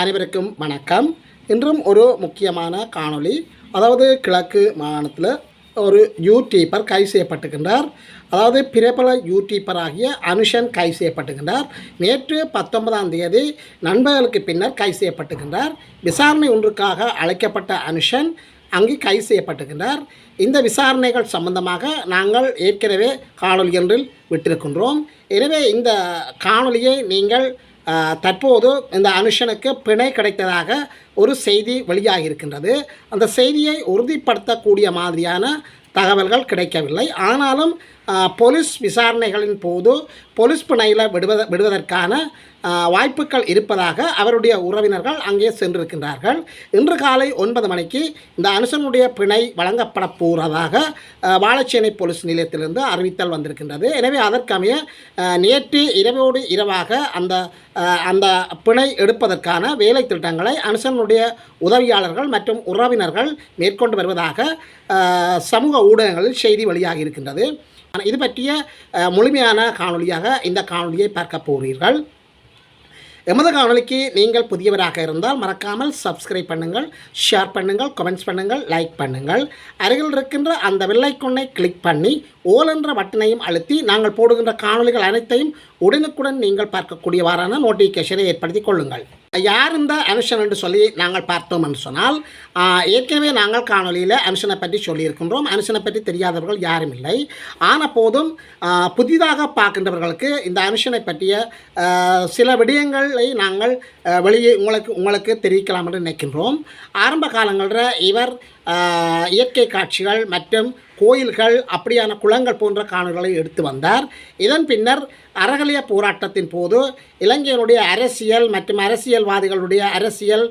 அனைவருக்கும் வணக்கம். இன்றும் ஒரு முக்கியமான காணொளி அதாவது கிழக்கு மாகாணத்தில் ஒரு யூடியூபர் கைது செய்யப்பட்டுகின்றார் அதாவது பிரபல யூடியூபர் ஆகிய அனுஷன் கைது செய்யப்பட்டுகின்றார் நேற்று பத்தொன்பதாம் தேதி நண்பர்களுக்கு பின்னர் கைது செய்யப்பட்டுகின்றார் விசாரணை ஒன்றுக்காக அழைக்கப்பட்ட அனுஷன் அங்கு கைது செய்யப்பட்டுகின்றார் இந்த விசாரணைகள் சம்பந்தமாக நாங்கள் ஏற்கனவே காணொலி ஒன்றில் விட்டிருக்கின்றோம். எனவே இந்த காணொலியை நீங்கள் தற்போது இந்த அனுஷனுக்கு பிணை கிடைத்ததாக ஒரு செய்தி வெளியாகி இருக்கின்றது அந்த செய்தியை உறுதிப்படுத்தக்கூடிய மாதிரியான தகவல்கள் கிடைக்கவில்லை. ஆனாலும் போலீஸ் விசாரணைகளின் போது போலீஸ் பிணையில் விடுவத விடுவதற்கான வாய்ப்புகள் இருப்பதாக அவருடைய உறவினர்கள் அங்கே சென்றிருக்கின்றார்கள். இன்று காலை ஒன்பது மணிக்கு இந்த அனுசனுடைய பிணை வழங்கப்பட போகிறதாக வாழைச்சேனை போலீஸ் நிலையத்திலிருந்து அறிவித்தல் வந்திருக்கின்றது. எனவே அதற்கமைய நேற்று இரவோடு இரவாக அந்த அந்த பிணை எடுப்பதற்கான வேலை திட்டங்களை அனுசனுடைய உதவியாளர்கள் மற்றும் உறவினர்கள் மேற்கொண்டு வருவதாக சமூக ஊடகங்களில் செய்தி வெளியாகி இருக்கின்றது. இது பற்றிய முழுமையான காணொளியாக இந்த காணொலியை பார்க்க போகிறீர்கள். எமது காணொளிக்கு நீங்கள் புதியவராக இருந்தால் மறக்காமல் சப்ஸ்கிரைப் பண்ணுங்கள் ஷேர் பண்ணுங்கள் கமெண்ட்ஸ் பண்ணுங்கள் லைக் பண்ணுங்கள். அருகில் இருக்கின்ற அந்த வெள்ளைக்கொன்னை கிளிக் பண்ணி ஓல் என்ற பட்டனையும் அழுத்தி நாங்கள் போடுகின்ற காணொளிகள் அனைத்தையும் உடனுக்குடன் நீங்கள் பார்க்கக்கூடியவாறான நோட்டிஃபிகேஷனை ஏற்படுத்திக் கொள்ளுங்கள். யார் இந்த அனுஷன் என்று சொல்லி நாங்கள் பார்த்தோம் என்று சொன்னால் ஏற்கனவே நாங்கள் காணொலியில் அனுஷனை பற்றி சொல்லியிருக்கின்றோம். அனுஷனை பற்றி தெரியாதவர்கள் யாரும் இல்லை. ஆன போதும் புதிதாக பார்க்கின்றவர்களுக்கு இந்த அனுஷனை பற்றிய சில விடயங்களை நாங்கள் வெளியே உங்களுக்கு உங்களுக்கு தெரிவிக்கலாம் என்று நினைக்கின்றோம். ஆரம்ப காலங்களில் இவர் இயற்கை காட்சிகள் மற்றும் கோயில்கள் அப்படியான குளங்கள் போன்ற காணொலிகளை எடுத்து வந்தார். இதன் பின்னர் அறகலிய போராட்டத்தின் போது இலங்கையினுடைய அரசியல் மற்றும் அரசியல்வாதிகளுடைய அரசியல்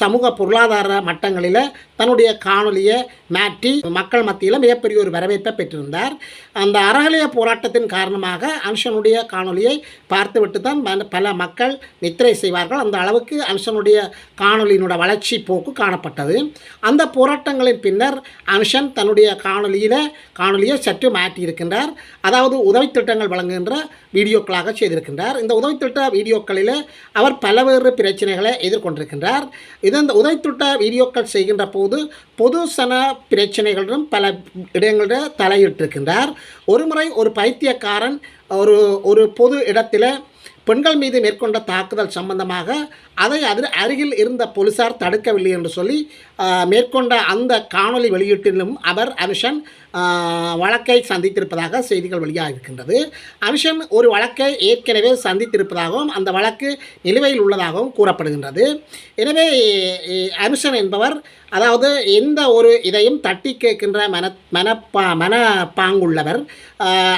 சமூக பொருளாதார மட்டங்களில் தன்னுடைய காணொலியை மாற்றி மக்கள் மத்தியில் மிகப்பெரிய ஒரு வரவேற்பை பெற்றிருந்தார். அந்த அறகலைய போராட்டத்தின் காரணமாக அனுஷனுடைய காணொலியை பார்த்துவிட்டு தான் பல- பல மக்கள் நித்திரை செய்வார்கள். அந்த அளவுக்கு அனுஷனுடைய காணொலியினோட வளர்ச்சி போக்கு காணப்பட்டது. அந்த போராட்டங்களின் பின்னர் அனுஷன் தன்னுடைய காணொலியில் காணொலியை சற்று மாற்றியிருக்கின்றார். அதாவது உதவி திட்டங்கள் வழங்குகின்ற வீடியோக்களாக செய்திருக்கின்றார். இந்த உதவித்திட்ட வீடியோக்களில் அவர் பல்வேறு பிரச்சனைகளை எதிர்கொண்டிருக்கின்றார். இது இந்த உதவித்திட்ட வீடியோக்கள் செய்கின்ற போது பொதுசன பிரச்சனைகளிலும் பல இடங்களில் தலையிட்டிருக்கின்றார். ஒருமுறை ஒரு பைத்தியக்காரன் ஒரு ஒரு பொது இடத்தில் பெண்கள் மீது மேற்கொண்ட தாக்குதல் சம்பந்தமாக அதை அதில் அருகில் இருந்த போலீசார் தடுக்கவில்லை என்று சொல்லி மேற்கொண்ட அந்த காணொளி வெளியீட்டிலும் அவர் அனுஷன் வழக்கை சந்தித்திருப்பதாக செய்திகள் வெளியாக இருக்கின்றது அனுஷன் ஒரு வழக்கை ஏற்கனவே சந்தித்திருப்பதாகவும் அந்த வழக்கு நிலுவையில் உள்ளதாகவும் கூறப்படுகின்றது. எனவே அனுஷன் என்பவர் அதாவது எந்த ஒரு இதையும் தட்டி கேட்கின்ற மன மனப்பா மனப்பாங்குள்ளவர்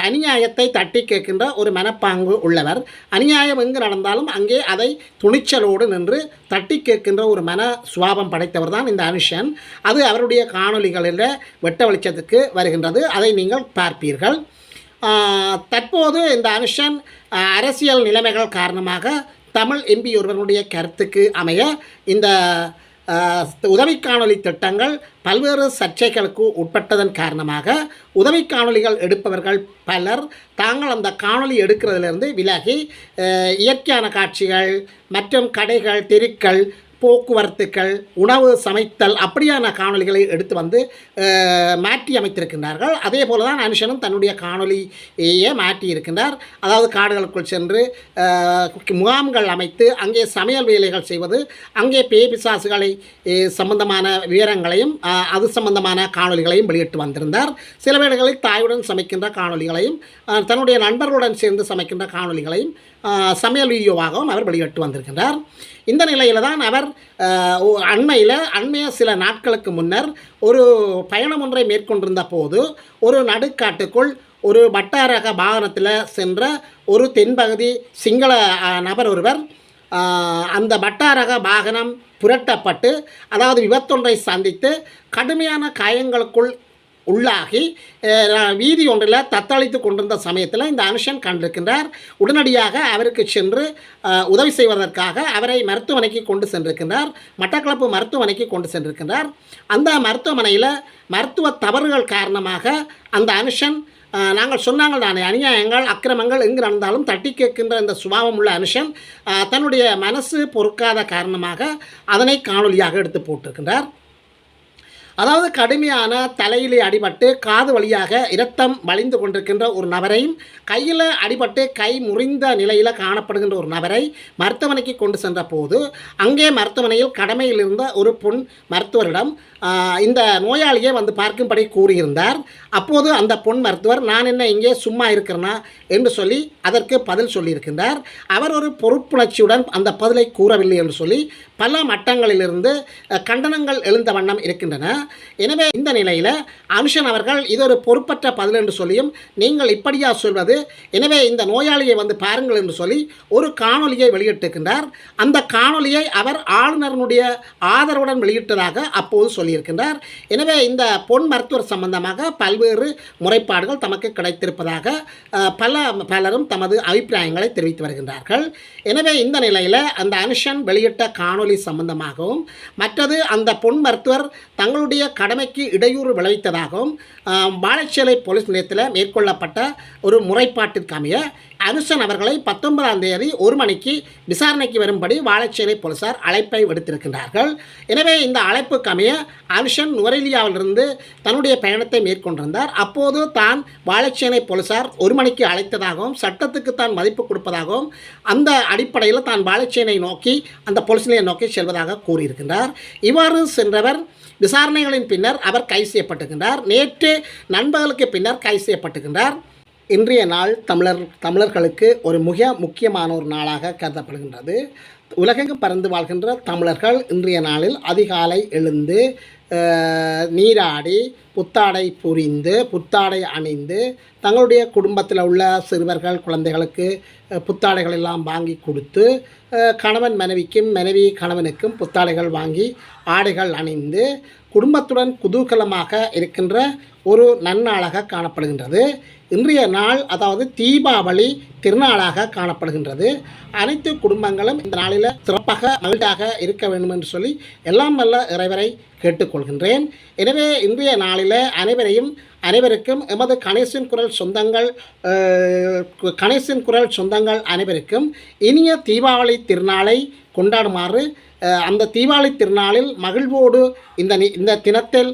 அநியாயத்தை தட்டி கேட்கின்ற ஒரு மனப்பாங்கு உள்ளவர். அநியாயம் எங்கு நடந்தாலும் அங்கே அதை துணிச்சலோடு நின்று தட்டி கேட்கின்ற ஒரு மன சுவாபம் படைத்தவர் தான் இந்த அனுஷன் அது அவருடைய காணொளிகளில் வெட்ட வெளிச்சத்துக்கு வருகின்றது. அதை நீங்கள் பார்ப்பீர்கள். தற்போது இந்த அனுஷன் அரசியல் நிலைமைகள் காரணமாக தமிழ் எம்பி ஒருவருடைய கருத்துக்கு அமைய இந்த உதவி காணொளி திட்டங்கள் பல்வேறு சர்ச்சைகளுக்கு உட்பட்டதன் காரணமாக உதவி காணொலிகள் எடுப்பவர்கள் பலர் தாங்கள் அந்த காணொளி எடுக்கிறதிலிருந்து விலகி இயற்கையான காட்சிகள் மற்றும் கடைகள் தெருக்கள் போக்குவரத்துக்கள் உணவு சமைத்தல் அப்படியான காணொளிகளை எடுத்து வந்து மாற்றி அமைத்திருக்கின்றார்கள். அதே போல தான் அனுஷனும் தன்னுடைய காணொலியையே மாற்றி இருக்கின்றார். அதாவது காடுகளுக்குள் சென்று முகாம்கள் அமைத்து அங்கே சமையல் வேலைகள் செய்வது அங்கே பேய் பிசாசுகளை சம்பந்தமான விவரங்களையும் அது சம்பந்தமான காணொளிகளையும் வெளியிட்டு வந்திருந்தார். சில வேளைகளில் தாயுடன் சமைக்கின்ற காணொளிகளையும் தன்னுடைய நண்பர்களுடன் சேர்ந்து சமைக்கின்ற காணொளிகளையும் சமையல் வீடியோவாகவும் அவர் வெளியிட்டு வந்திருக்கின்றார். இந்த நிலையில் தான் அவர் ஒ- அண்மையில் அண்மைய சில நாட்களுக்கு முன்னர் ஒரு பயணம் ஒன்றை மேற்கொண்டிருந்த போது ஒரு நடுக்காட்டுக்குள் ஒரு வட்டாரக வாகனத்தில் சென்ற ஒரு தென்பகுதி சிங்கள நபர் ஒருவர் அந்த வட்டாரக வாகனம் புரட்டப்பட்டு அதாவது விபத்தொன்றை சந்தித்து கடுமையான காயங்களுக்குள் உள்ளாகி வீதி ஒன்றில் தத்தளித்து கொண்டிருந்த சமயத்தில் இந்த அனுஷன் கண்டிருக்கின்றார். உடனடியாக அவருக்கு சென்று உதவி செய்வதற்காக அவரை மருத்துவமனைக்கு கொண்டு சென்றிருக்கின்றார். மட்டக்களப்பு மருத்துவமனைக்கு கொண்டு சென்றிருக்கின்றார். அந்த மருத்துவமனையில் மருத்துவ தவறுகள் காரணமாக அந்த அனுஷன் நாங்கள் சொன்னாங்கள் தானே அநியாயங்கள் அக்கிரமங்கள் எங்கு நடந்தாலும் தட்டி கேட்கின்ற இந்த சுபாவம் உள்ள அனுஷன் தன்னுடைய மனசு பொறுக்காத காரணமாக அதனை காணொலியாக எடுத்து போட்டிருக்கின்றார். அதாவது கடுமையான தலையிலே அடிபட்டு காது வழியாக இரத்தம் வழிந்து கொண்டிருக்கின்ற ஒரு நபரையும் கையில் அடிபட்டு கை முறிந்த நிலையில் காணப்படுகின்ற ஒரு நபரை மருத்துவமனைக்கு கொண்டு சென்ற போது அங்கே மருத்துவமனையில் கடமையில் இருந்த ஒரு பொன் மருத்துவரிடம் இந்த நோயாளியை வந்து பார்க்கும்படி கூறியிருந்தார். அப்போது அந்த பொன் மருத்துவர் நான் என்ன இங்கே சும்மா இருக்கிறேனா? என்று சொல்லி அதற்கு பதில் சொல்லியிருக்கின்றார். அவர் ஒரு பொறுப்புணர்ச்சியுடன் அந்த பதிலை கூறவில்லை என்று சொல்லி பல மட்டங்களிலிருந்து கண்டனங்கள் எழுந்த வண்ணம் இருக்கின்றன. எனவே இந்த நிலையில் அனுஷன் அவர்கள் இது ஒரு பொறுப்பற்ற பதில் என்று சொல்லியும் நீங்கள் இப்படியா சொல்வது? எனவே இந்த நோயாளியை வந்து பாருங்கள் என்று சொல்லி ஒரு காணொலியை வெளியிட்டிருக்கின்றார். அந்த காணொலியை அவர் ஆளுநருடைய ஆதரவுடன் வெளியிட்டதாக அப்போது சொல்லியிருக்கின்றார். எனவே இந்த பொன் மருத்துவர் சம்பந்தமாக பல்வேறு முறைப்பாடுகள் தமக்கு கிடைத்திருப்பதாக பல பலரும் தமது அபிப்பிராயங்களை தெரிவித்து வருகின்றார்கள். எனவே இந்த நிலையில் அந்த அனுஷன் வெளியிட்ட காணொளி சம்பந்தமாகவும் மற்றது அந்த பொன் மருத்துவர் தங்களுடைய கடமைக்கு இடையூறு விளைவித்ததாகவும் வாழைச்சேலை போலீஸ் நிலையத்தில் மேற்கொள்ளப்பட்ட ஒரு முறைப்பாட்டிற்கமைய அனுஷன் அவர்களை பத்தொன்பதாம் தேதி ஒரு மணிக்கு விசாரணைக்கு வரும்படி வாழைச்சேலை போலீசார் அழைப்பை விடுத்திருக்கின்றார்கள். எனவே இந்த அழைப்புக்கமைய அனுஷன் நுவரெலியாவிலிருந்து தன்னுடைய பயணத்தை மேற்கொண்டிருந்தார். அப்போது தான் வாழைச்சேனை போலீசார் ஒரு மணிக்கு அழைத்ததாகவும் சட்டத்துக்கு தான் மதிப்பு கொடுப்பதாகவும் அந்த அடிப்படையில் தான் வாழைச்சேனை நோக்கி அந்த போலீஸ் நிலையை நோக்கி செல்வதாக கூறியிருக்கின்றார். இவ்வாறு சென்றவர் விசாரணைகளின் பின்னர் அவர் கைது செய்யப்பட்டுகின்றார் நேற்று நண்பகலுக்கு பின்னர் கைது செய்யப்பட்டுகின்றார் இன்றைய நாள் தமிழர் தமிழர்களுக்கு ஒரு மிக முக்கியமான ஒரு நாளாக கருதப்படுகின்றது. உலகெங்கும் பறந்து வாழ்கின்ற தமிழர்கள் இன்றைய நாளில் அதிகாலை எழுந்து நீராடி புத்தாடை புரிந்து புத்தாடை அணிந்து தங்களுடைய குடும்பத்தில் உள்ள சிறுவர்கள் குழந்தைகளுக்கு புத்தாடைகள் எல்லாம் வாங்கி கொடுத்து கணவன் மனைவிக்கும் மனைவி கணவனுக்கும் புத்தாடைகள் வாங்கி ஆடைகள் அணிந்து குடும்பத்துடன் குதூகலமாக இருக்கின்ற ஒரு நன்னாளாக காணப்படுகின்றது. இன்றைய நாள் அதாவது தீபாவளி திருநாளாக காணப்படுகின்றது. அனைத்து குடும்பங்களும் இந்த நாளில் சிறப்பாக மகிழ்ச்சியாக இருக்க வேண்டும் என்று சொல்லி எல்லாம் வல்ல இறைவரை கேட்டுக்கொள்கின்றேன். எனவே இன்றைய நாளில் அனைவரையும் அனைவருக்கும் எமது கணேசன் குரல் சொந்தங்கள் கணேசன் குரல் சொந்தங்கள் அனைவருக்கும் இனிய தீபாவளி திருநாளை கொண்டாடுமாறு அந்த தீபாவளி திருநாளில் மகிழ்வோடு இந்த இந்த தினத்தில்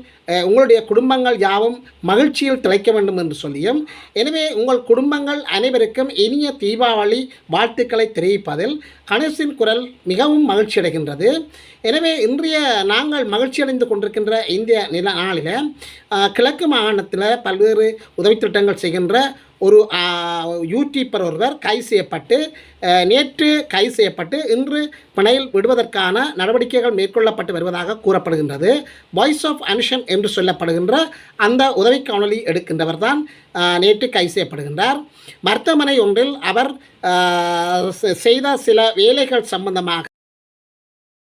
உங்களுடைய குடும்பங்கள் யாவும் மகிழ்ச்சியில் திளைக்க வேண்டும் என்று சொல்லியும் எனவே உங்கள் குடும்பங்கள் அனைவருக்கும் இனிய தீபாவளி வாழ்த்துக்களை தெரிவிப்பதில் கணேசின் குரல் மிகவும் மகிழ்ச்சி அடைகின்றது. எனவே இன்றைய நாங்கள் மகிழ்ச்சி அடைந்து கொண்டிருக்கின்ற இந்திய நில நாளில் கிழக்கு மாகாணத்தில் பல்வேறு உதவித்திட்டங்கள் செய்கின்ற ஒரு யூடியூப்பர் ஒருவர் கைது செய்யப்பட்டு நேற்று கைது செய்யப்பட்டு இன்று பிணையில் விடுவதற்கான நடவடிக்கைகள் மேற்கொள்ளப்பட்டு வருவதாக கூறப்படுகின்றது. வாய்ஸ் ஆஃப் அனுஷன் என்று சொல்லப்படுகின்ற அந்த உதவி காணொலி எடுக்கின்றவர் தான் நேற்று கைது செய்யப்படுகின்றார். மருத்துவமனை ஒன்றில் அவர் செ- செய்த சில வேலைகள் சம்பந்தமாக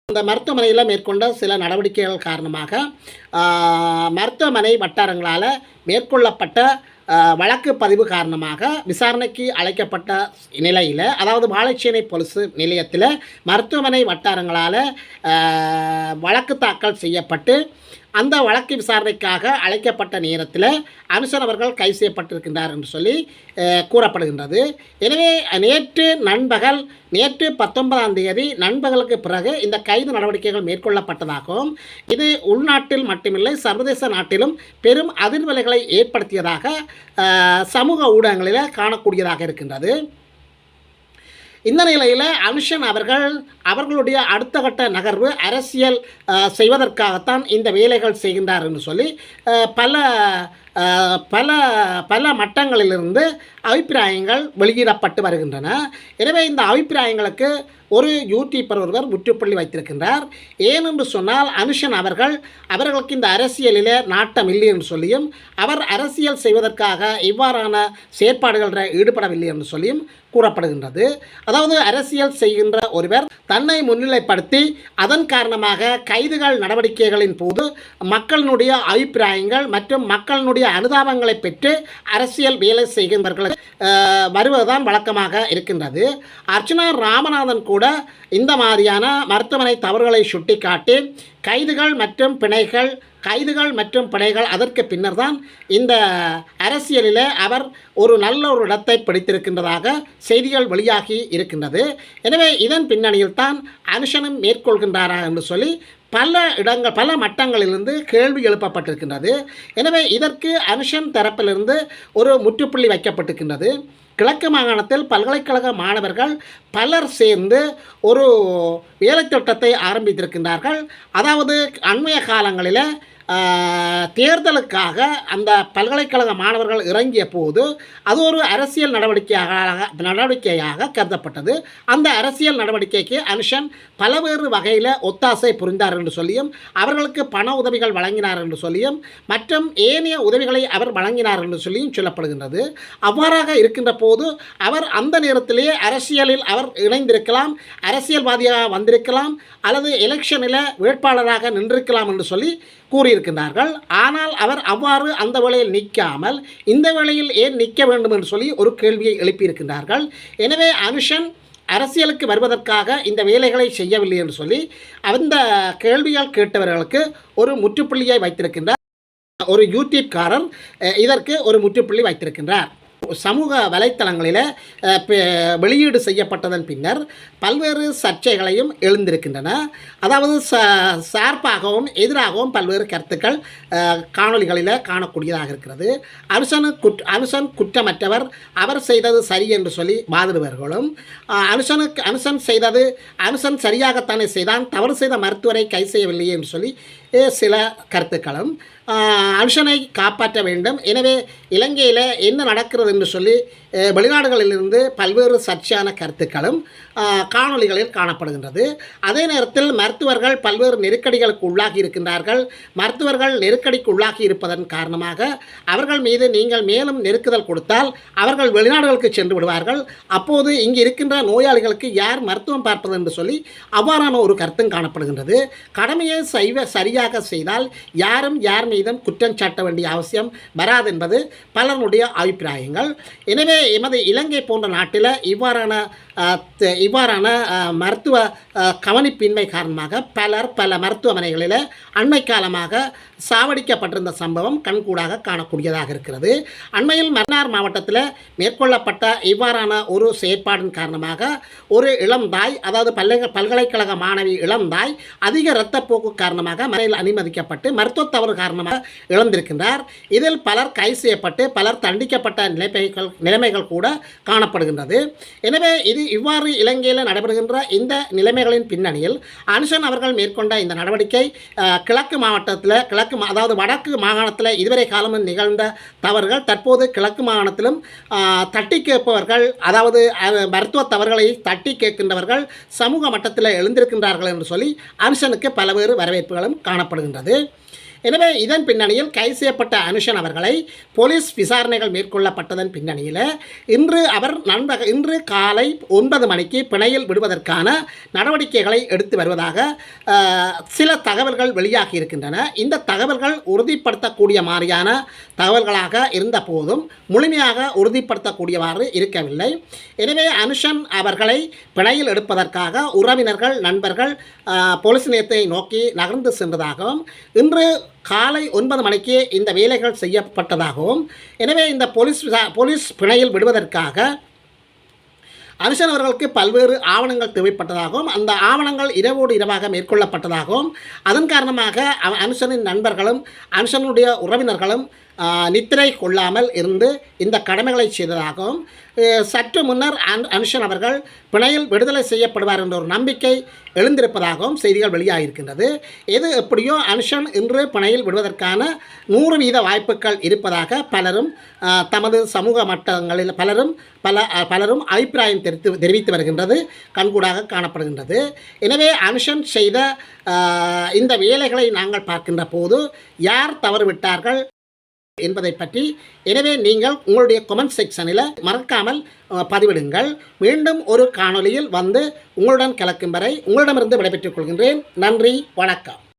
அந்த மருத்துவமனையில் மேற்கொண்ட சில நடவடிக்கைகள் காரணமாக மருத்துவமனை வட்டாரங்களால் மேற்கொள்ளப்பட்ட வழக்கு பதிவு காரணமாக விசாரணைக்கு அழைக்கப்பட்ட நிலையில் அதாவது வாழைச்சேனை பொலிசு நிலையத்தில் மருத்துவமனை வட்டாரங்களால் வழக்கு தாக்கல் செய்யப்பட்டு அந்த வழக்கு விசாரணைக்காக அழைக்கப்பட்ட நேரத்தில் அனுசன் அவர்கள் கைது செய்யப்பட்டிருக்கின்றார் என்று சொல்லி கூறப்படுகின்றது. எனவே நேற்று நண்பகல் நேற்று பத்தொன்பதாம் தேதி நண்பகலுக்கு பிறகு இந்த கைது நடவடிக்கைகள் மேற்கொள்ளப்பட்டதாகவும் இது உள்நாட்டில் மட்டுமில்லை சர்வதேச நாட்டிலும் பெரும் அதிர்வலைகளை ஏற்படுத்தியதாக சமூக ஊடகங்களில் காணக்கூடியதாக இருக்கின்றது. இந்த நிலையில் அனுஷன் அவர்கள் அவர்களுடைய அடுத்த கட்ட நகர்வு அரசியல் செய்வதற்காகத்தான் இந்த வேலைகள் செய்கின்றார் என்று சொல்லி பல பல பல மட்டங்களிலிருந்து அபிப்பிராயங்கள் வெளியிடப்பட்டு வருகின்றன. எனவே இந்த அபிப்பிராயங்களுக்கு ஒரு யூடியூப்பர் ஒருவர் முற்றுப்புள்ளி வைத்திருக்கின்றார். ஏனென்று சொன்னால் அனுஷன் அவர்கள் அவர்களுக்கு இந்த அரசியலிலே நாட்டம் இல்லை என்று சொல்லியும் அவர் அரசியல் செய்வதற்காக இவ்வாறான செயற்பாடுகளில் ஈடுபடவில்லை என்று சொல்லியும் கூறப்படுகின்றது. அதாவது அரசியல் செய்கின்ற ஒருவர் தன்னை முன்னிலைப்படுத்தி அதன் காரணமாக கைதுகள் நடவடிக்கைகளின் போது மக்களினுடைய அபிப்பிராயங்கள் மற்றும் மக்களினுடைய அனுதாபங்களை பெற்று அரசியல் வேலை செய்கின்றவர்கள் வருவதுதான் வழக்கமாக இருக்கின்றது. அர்ச்சனா ராமநாதன் கூட இந்த மாதிரியான மருத்துவமனை தவறுகளை சுட்டிக்காட்டி கைதுகள் மற்றும் பிணைகள் கைதுகள் மற்றும் படைகள் அதற்கு பின்னர் தான் இந்த அரசியலில் அவர் ஒரு நல்ல ஒரு இடத்தை பிடித்திருக்கின்றதாக செய்திகள் வெளியாகி இருக்கின்றது. எனவே இதன் பின்னணியில் தான் அனுஷனும் மேற்கொள்கின்றாரா என்று சொல்லி பல இடங்கள் பல மட்டங்களிலிருந்து கேள்வி எழுப்பப்பட்டிருக்கின்றது. எனவே இதற்கு அனுஷன் தரப்பிலிருந்து ஒரு முற்றுப்புள்ளி வைக்கப்பட்டிருக்கின்றது. கிழக்கு மாகாணத்தில் பல்கலைக்கழக மாணவர்கள் பலர் சேர்ந்து ஒரு வேலைத்திட்டத்தை ஆரம்பித்திருக்கின்றார்கள். அதாவது அண்மைய காலங்களில் தேர்தலுக்காக அந்த பல்கலைக்கழக மாணவர்கள் இறங்கிய போது அது ஒரு அரசியல் நடவடிக்கையாக நடவடிக்கையாக கருதப்பட்டது. அந்த அரசியல் நடவடிக்கைக்கு அனுஷன் பலவேறு வகையில் ஒத்தாசை புரிந்தார் என்று சொல்லியும் அவர்களுக்கு பண உதவிகள் வழங்கினார் என்று சொல்லியும் மற்றும் ஏனைய உதவிகளை அவர் வழங்கினார் என்று சொல்லியும் சொல்லப்படுகின்றது. அவ்வாறாக இருக்கின்ற போது அவர் அந்த நேரத்திலேயே அரசியலில் அவர் இணைந்திருக்கலாம் அரசியல்வாதியாக வந்திருக்கலாம் அல்லது எலெக்ஷனில் வேட்பாளராக நின்றிருக்கலாம் என்று சொல்லி கூறியிருக்கின்றார்கள். ஆனால் அவர் அவ்வாறு அந்த வேளையில் நிற்காமல் இந்த வேளையில் ஏன் நிற்க வேண்டும் என்று சொல்லி ஒரு கேள்வியை எழுப்பியிருக்கின்றார்கள். எனவே அனுஷன் அரசியலுக்கு வருவதற்காக இந்த வேலைகளை செய்யவில்லை என்று சொல்லி அந்த கேள்வியால் கேட்டவர்களுக்கு ஒரு முற்றுப்புள்ளியை வைத்திருக்கின்றார். ஒரு யூடியூப்காரர் இதற்கு ஒரு முற்றுப்புள்ளி வைத்திருக்கின்றார். சமூக வலைத்தளங்களில் வெளியீடு செய்யப்பட்டதன் பின்னர் பல்வேறு சர்ச்சைகளையும் எழுந்திருக்கின்றன. அதாவது ச சார்பாகவும் எதிராகவும் பல்வேறு கருத்துக்கள் காணொலிகளில் காணொளிகளில் காணக்கூடியதாக இருக்கிறது. அனுசனு குற் அனுசன் குற்றமற்றவர் அவர் செய்தது சரி என்று சொல்லி வாதிடுவர்களும் அஹ், அனுசனுக்கு அனுசன் செய்தது அனுசன் சரியாகத்தானே செய்தான் தவறு செய்த மருத்துவரை கை செய்யவில்லையே என்று சொல்லி சில கருத்துக்களும். ஆஹ், அனுஷனை காப்பாற்ற வேண்டும். எனவே இலங்கையில் என்ன நடக்கிறது என்று சொல்லி வெளிநாடுகளிலிருந்து பல்வேறு சர்ச்சையான கருத்துக்களும் காணொலிகளில் காணொளிகளில் காணப்படுகின்றது. அதே நேரத்தில் மருத்துவர்கள் பல்வேறு நெருக்கடிகளுக்கு உள்ளாகி இருக்கின்றார்கள். மருத்துவர்கள் நெருக்கடிக்கு உள்ளாகி இருப்பதன் காரணமாக அவர்கள் மீது நீங்கள் மேலும் நெருக்குதல் கொடுத்தால் அவர்கள் வெளிநாடுகளுக்கு சென்று விடுவார்கள். அப்போது இங்கு இருக்கின்ற நோயாளிகளுக்கு யார் மருத்துவம் பார்ப்பது என்று சொல்லி அவ்வாறான ஒரு கருத்தும் காணப்படுகின்றது. கடமையை செய்வ சரியாக செய்தால் யாரும் யார் மீதும் குற்றம் சாட்ட வேண்டிய அவசியம் வராது என்பது பலருடைய அபிப்பிராயங்கள். எனவே எமது இலங்கை போன்ற நாட்டில் இவ்வாறான இவ்வாறான மருத்துவ கவனிப்பின்மை காரணமாக பலர் பல மருத்துவமனைகளில் அண்மை காலமாக சாவடிக்கப்பட்டிருந்த சம்பவம் கண்கூடாக காணக்கூடியதாக இருக்கிறது. அண்மையில் மன்னார் மாவட்டத்தில் மேற்கொள்ளப்பட்ட இவ்வாறான ஒரு செயற்பாடின் காரணமாக ஒரு இளம்தாய் அதாவது பல்லை பல்கலைக்கழக மாணவி இளம்தாய் அதிக இரத்தப்போக்கு காரணமாக சிறையில் அனுமதிக்கப்பட்டு மருத்துவ தவறு காரணமாக இழந்திருக்கின்றார். இதில் பலர் கைது செய்யப்பட்டு பலர் தண்டிக்கப்பட்ட நிலைமைகள் நிலைமைகள் கூட காணப்படுகின்றது. எனவே இது இவ்வாறு இலங்கையில் நடைபெறுகின்ற இந்த நிலைமைகளின் பின்னணியில் அனுஷன் அவர்கள் மேற்கொண்ட இந்த நடவடிக்கை கிழக்கு மாவட்டத்தில் கிழக்கு அதாவது வடக்கு மாகாணத்தில் இதுவரை காலமும் நிகழ்ந்த தவறுகள் தற்போது கிழக்கு மாகாணத்திலும் தட்டி கேட்பவர்கள் அதாவது மருத்துவ தவறுகளை தட்டி கேட்கின்றவர்கள் சமூக மட்டத்தில் எழுந்திருக்கின்றார்கள் என்று சொல்லி அனுஷனுக்கு பல்வேறு வரவேற்புகளும் காணப்படுகின்றது. எனவே இதன் பின்னணியில் கைது செய்யப்பட்ட அனுஷன் அவர்களை போலீஸ் விசாரணைகள் மேற்கொள்ளப்பட்டதன் பின்னணியில் இன்று அவர் நண்பக இன்று காலை ஒன்பது மணிக்கு பிணையில் விடுவதற்கான நடவடிக்கைகளை எடுத்து வருவதாக சில தகவல்கள் வெளியாகி இருக்கின்றன. இந்த தகவல்கள் உறுதிப்படுத்தக்கூடிய மாதிரியான தகவல்களாக இருந்த போதும் முழுமையாக உறுதிப்படுத்தக்கூடியவாறு இருக்கவில்லை. எனவே அனுஷன் அவர்களை பிணையில் எடுப்பதற்காக உறவினர்கள் நண்பர்கள் போலீஸ் நிலையத்தை நோக்கி நகர்ந்து சென்றதாகவும் இன்று காலை ஒன்பது மணிக்கு இந்த வேலைகள் செய்யப்பட்டதாகவும் எனவே இந்த போலீஸ் போலீஸ் பிணையில் விடுவதற்காக அனுஷன் அவர்களுக்கு பல்வேறு ஆவணங்கள் தேவைப்பட்டதாகவும் அந்த ஆவணங்கள் இரவோடு இரவாக மேற்கொள்ளப்பட்டதாகவும் அதன் காரணமாக அவ- அனுஷனின் நண்பர்களும் அனுஷனுடைய உறவினர்களும் நித்திரை கொள்ளாமல் இருந்து இந்த கடமைகளை செய்ததாகவும் சற்று முன்னர் அன் அனுஷன் அவர்கள் பிணையில் விடுதலை செய்யப்படுவார் என்ற ஒரு நம்பிக்கை எழுந்திருப்பதாகவும் செய்திகள் வெளியாகியிருக்கின்றது. எது எப்படியோ அனுஷன் இன்று பிணையில் விடுவதற்கான நூறு வீத வாய்ப்புகள் இருப்பதாக பலரும் தமது சமூக மட்டங்களில் பலரும் பல பலரும் அபிப்பிராயம் தெரிவித்து தெரிவித்து வருகின்றது கண்கூடாக காணப்படுகின்றது. எனவே அனுஷன் செய்த இந்த வேலைகளை நாங்கள் பார்க்கின்ற போது யார் தவறுவிட்டார்கள் என்பதை பற்றி எனவே நீங்கள் உங்களுடைய கமெண்ட் செக்ஷனில் மறக்காமல் பதிவிடுங்கள். மீண்டும் ஒரு காணொளியில் வந்து உங்களுடன் கலக்கும் வரை உங்களிடமிருந்து விடைபெற்றுக் கொள்கின்றேன். நன்றி வணக்கம்.